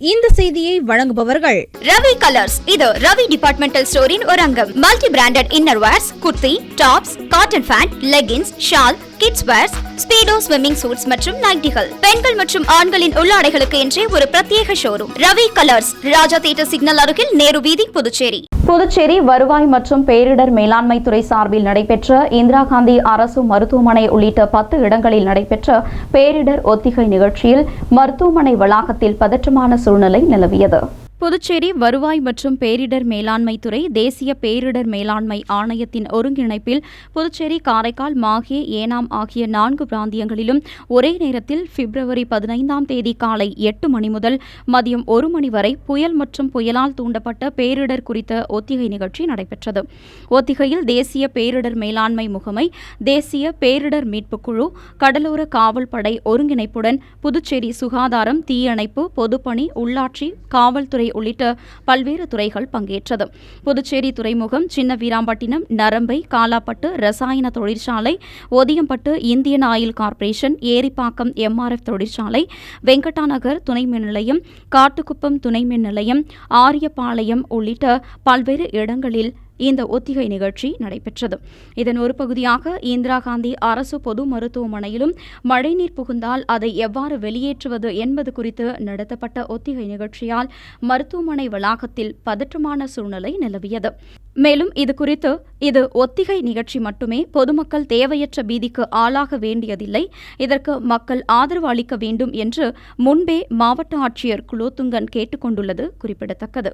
இந்த செய்தியை வழங்குபவர்கள் ரவி கலர்ஸ். இது ரவி டிபார்ட்மெண்டல் ஸ்டோரின் ஒரு அங்கம். Multi branded inner wears kurti tops cotton pant leggings shawl kids wears Speedo swimming suits மற்றும் நைட்டிகள் பெண்கள் மற்றும் ஆண்களின் உள்ளாடைகளுக்கு என்றே ஒரு பிரத்யேக showroom Ravi colours. Raja theatre signal அருகில் நேரு வீதி புதுச்சேரி. புதுச்சேரி வருவாய் மற்றும் பேரிடர் மேலாண்மை துறை சார்பில் நடைபெற்ற இந்திரா காந்தி அரசு மருத்துவமனை உள்ளிட்ட பத்து இடங்களில் நடைபெற்ற பேரிடர் ஒத்திகை நிகழ்ச்சியில் மருத்துவமனை வளாகத்தில் பதற்றமான சூழ்நிலை நிலவியது. புதுச்சேரி வருவாய் மற்றும் பேரிடர் மேலாண்மை துறை தேசிய பேரிடர் மேலாண்மை ஆணையத்தின் ஒருங்கிணைப்பில் புதுச்சேரி காரைக்கால் மாஹே ஏனாம் ஆகிய நான்கு பிராந்தியங்களிலும் ஒரே நேரத்தில் பிப்ரவரி பதினைந்தாம் தேதி காலை எட்டு மணி முதல் மதியம் ஒரு மணி வரை புயல் மற்றும் புயலால் தூண்டப்பட்ட பேரிடர் குறித்த ஒத்திகை நிகழ்ச்சி நடைபெற்றது. ஒத்திகையில் தேசிய பேரிடர் மேலாண்மை முகமை தேசிய பேரிடர் மீட்புக் குழு கடலோர காவல்படை ஒருங்கிணைப்புடன் புதுச்சேரி சுகாதாரம் தீயணைப்பு பொதுப்பணி உள்ளாட்சி காவல்துறை உள்ளிட்ட பல்வேறு துறைகள் பங்கேற்றது. புதுச்சேரி துறைமுகம் சின்ன வீராம்பட்டினம் நரம்பை காலாப்பட்டு ரசாயன தொழிற்சாலை Odhiyampattu Indian oil corporation Eripakkam MRF தொழிற்சாலை வெங்கடாநகர் துணை மின் நிலையம் காட்டுக்குப்பம் துணை மின் நிலையம் ஆரியபாளையம் உள்ளிட்ட பல்வேறு இடங்களில் இந்த ஒத்திகை நிகழ்ச்சி நடைபெற்றது. இதன் ஒரு பகுதியாக இந்திரா காந்தி அரசு பொது மருத்துவமனையிலும் மழைநீர் புகுந்தால் அதை எவ்வாறு வெளியேற்றுவது என்பது குறித்து நடத்தப்பட்ட ஒத்திகை நிகழ்ச்சியால் மருத்துவமனை வளாகத்தில் பதற்றமான சூழ்நிலை நிலவியது. மேலும் இது குறித்து இது ஒத்திகை நிகழ்ச்சி மட்டுமே பொதுமக்கள் தேவையற்ற பீதிக்கு ஆளாக வேண்டியதில்லை இதற்கு மக்கள் ஆதரவு அளிக்க வேண்டும் என்று முன்பே மாவட்ட ஆட்சியர் குலோத்துங்கன் கேட்டுக்கொண்டுள்ளது குறிப்பிடத்தக்கது.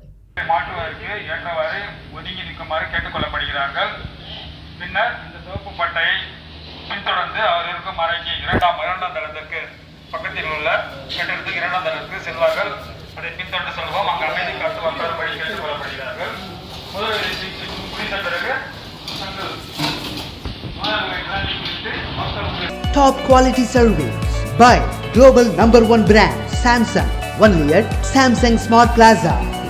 நீக்குமாறு கேட்டுக்கொள்ளப்படுகிறார்கள். பின்னர் இந்த சிவப்பு பட்டையை பின்தொடர்ந்து அவர் இருக்கும் அறைக்கு இரண்டாம் இரண்டாம் தளத்திற்கு பக்கத்தில் உள்ள கட்டிடத்துக்கு இரண்டாம் தளத்திற்கு செல்வார்கள். அதை பின்தொடர்ந்து செல்வோம். அங்கு அமைதி காத்து வந்தாரும்படி கேட்டுக்கொள்ளப்படுகிறார்கள். முதல் சிகிச்சை முடிந்த பிறகு அங்கு Top quality service by global number one brand Samsung. Only at Samsung Smart Plaza,